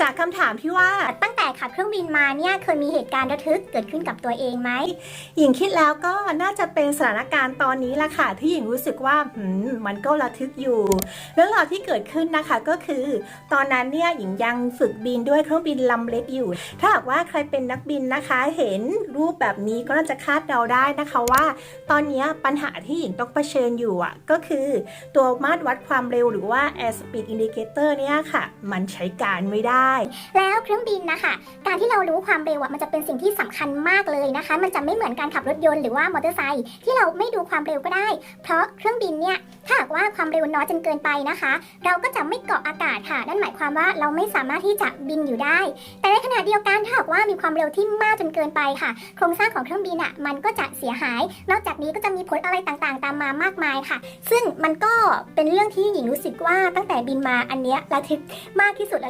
จากคำถามที่ว่า ตั้งแต่ขับเครื่องบินมาเนี่ยเคยมีเหตุการณ์ระทึกเกิดขึ้นกับตัวเองไหม หญิงคิดแล้วก็น่าจะเป็นสถานการณ์ตอนนี้ละค่ะ ที่หญิงรู้สึกว่าหืมมันก็ระทึกอยู่ เรื่องราวที่เกิดขึ้นนะคะก็คือ ตอนนั้นเนี่ยหญิงยังฝึกบินด้วยเครื่องบินลำเล็กอยู่ ถ้าหากว่าใครเป็นนักบินนะคะ เห็นรูปแบบนี้ก็น่าจะคาดเดาได้นะคะว่า ตอนนี้ปัญหาที่หญิงต้องเผชิญอยู่อะก็คือตัวมาตรวัดความเร็วหรือว่า air speed indicator เนี่ยค่ะ มันใช้การไม่ได้แล้วเครื่องบินนะคะ การที่เรารู้ความเร็วมันจะเป็นสิ่งที่สำคัญมากเลยนะคะ มันจะไม่เหมือนการขับรถยนต์หรือว่ามอเตอร์ไซค์ที่เราไม่ดูความเร็วก็ได้ เพราะเครื่องบินเนี่ยถ้าหากว่าความเร็วน้อยจนเกินไปนะคะ เราก็จะไม่เกาะอากาศค่ะ นั่นหมายความว่าเราไม่สามารถที่จะบินอยู่ได้ แต่ในขณะเดียวกันถ้าหากว่ามีความเร็วที่มากจนเกินไปค่ะ โครงสร้างของเครื่องบินอะมันก็จะเสียหาย นอกจากนี้ก็จะมีผลอะไรต่างๆ ตามมามากมายค่ะ ซึ่งมันก็เป็นเรื่องที่หญิงรู้สึกว่าตั้งแต่บินมาอันเนี้ยระทึกมากที่สุด